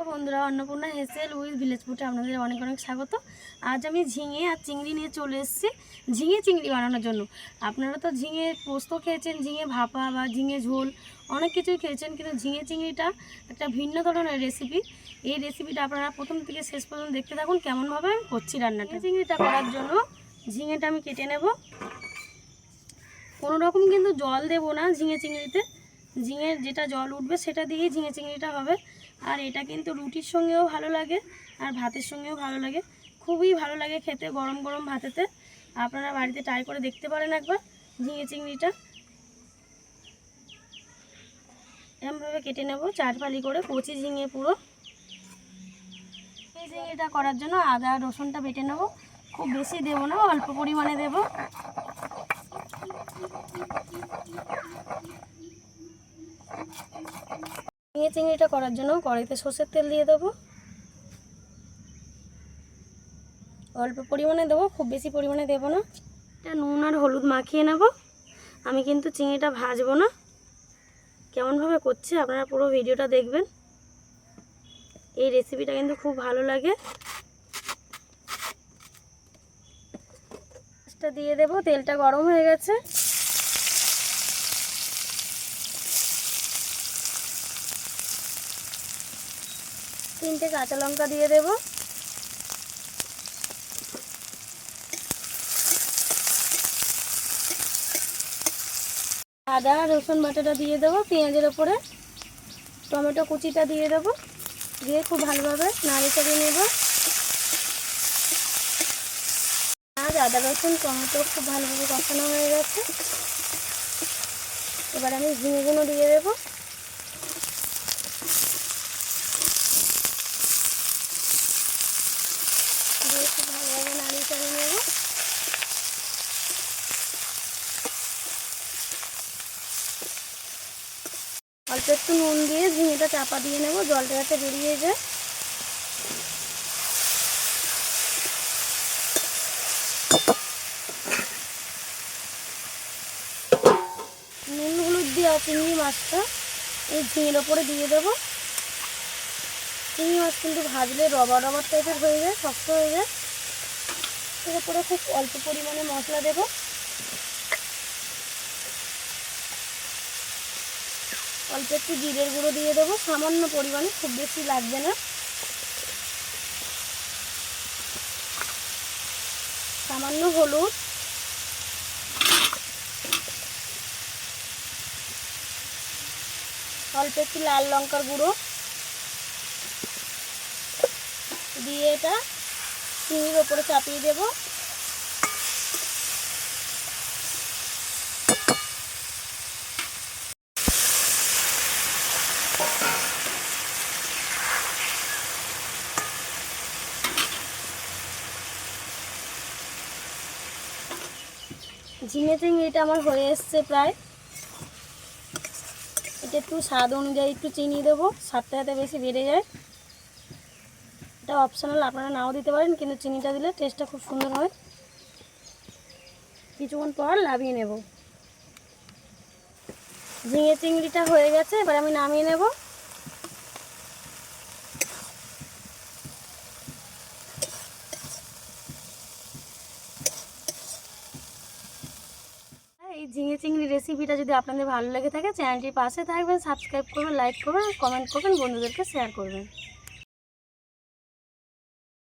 বন্ধুরা, Annapurna হেসেল with village ফুটে আপনাদের অনেক অনেক স্বাগত। আজ আমি ঝিঙে আর চিংড়ি নিয়ে চলে এসেছি ঝিঙে চিংড়ি বানানোর জন্য। আপনারা তো ঝিঙে পোস্ত খেয়েছেন, ঝিঙে ভাপা বা ঝিঙে ঝোল, অনেক কিছুই খেয়েছেন, কিন্তু ঝিঙে চিংড়িটা একটা ভিন্ন ধরনের রেসিপি এই রেসিপিটা আপনারা প্রথম থেকে শেষ পর্যন্ত দেখতে থাকুন, কেমনভাবে আমি করছি রান্নাটা। চিংড়িটা করার জন্য ঝিঙেটা আমি কেটে নেব। কোনো রকম কিন্তু জল দেবো না ঝিঙে চিংড়িতে। ঝিঙের যেটা জল উঠবে সেটা দিয়েই ঝিঙে চিংড়িটা হবে। আর এটা কিন্তু রুটির সঙ্গেও ভালো লাগে, আর ভাতের সঙ্গেও ভালো লাগে। খুবই ভালো লাগে খেতে, গরম গরম ভাতেতে। আপনারা বাড়িতে ট্রাই করে দেখতে পারেন একবার, ঝিঙে চিংড়িটা। এরমভাবে কেটে নেব চার ফালি করে কচি ঝিঙে পুরো। এই ঝিঙেটা করার জন্য আদা রসুনটা বেটে নেব। খুব বেশি দেবো না, অল্প পরিমাণে দেবো। চিংড়ি চিংড়িটা করার জন্য কড়াইতে সর্ষের তেল দিয়ে দেবো। অল্প পরিমাণে দেবো, খুব বেশি পরিমাণে দেবো না। এটা নুন আর হলুদ মাখিয়ে নেব। আমি কিন্তু চিংড়িটা ভাজবো না। কেমনভাবে করছে আপনারা পুরো ভিডিওটা দেখবেন। এই রেসিপিটা কিন্তু খুব ভালো লাগে। দিয়ে দেবো, তেলটা গরম হয়ে গেছে। তিনটে কাঁচা লঙ্কা দিয়ে দেব। আদা, রসুন বাটাটা দিয়ে দেবো পেঁয়াজের ওপরে। টমেটো কুচিটা দিয়ে দেবো। দিয়ে খুব ভালোভাবে নাড়ি চাড়িয়ে নেব। আর আদা, রসুন, টমেটো খুব ভালোভাবে কষানো হয়ে গেছে। এবার আমি ঝিঙেগুলো দিয়ে দেবো দিয়ে খুব অল্প একটু নুন দিয়ে ঝিঙেটা চাপা দিয়ে নেব, জলটা যাতে বেরিয়ে যায়। নুন হলুদ দিয়ে চিংড়ি মাছটা, এই ঝিঙের ওপরে দিয়ে দেবো। চিংড়ি মাছ কিন্তু ভাজলে রবার রবার টাইপের হয়ে যায়, শক্ত হয়ে যায়। এর উপরে খুব অল্প পরিমাণে মশলা দেব। অল্প একটু জিরের গুঁড়ো দিয়ে দেবো, সামান্য পরিমাণে, খুব বেশি লাগবে না। সামান্য হলুদ। অল্প একটু লাল লঙ্কার গুঁড়ো। দিয়ে এটা চিনির ওপরে চাপিয়ে দেব। ঝিঙে চিংড়িটা আমার হয়ে এসছে প্রায়। এটা একটু স্বাদ অনুযায়ী একটু চিনি দেবো, স্বাদটা যাতে বেশি বেড়ে যায়। এটা অপশনাল আপনারা নাও দিতে পারেন, কিন্তু চিনিটা দিলে টেস্টটা খুব সুন্দর হয়। কিছুক্ষণ পর লাভিয়ে নেব। ঝিঙে চিংড়িটা হয়ে গেছে, এবার আমি নামিয়ে নেব। এই ঝিঙে চিংড়ি রেসিপিটা যদি আপনাদের ভালো লেগে থাকে চ্যানেলটির পাশে থাকবেন সাবস্ক্রাইব করবেন লাইক করবেন কমেন্ট করবেন, বন্ধুদেরকে শেয়ার করবেন।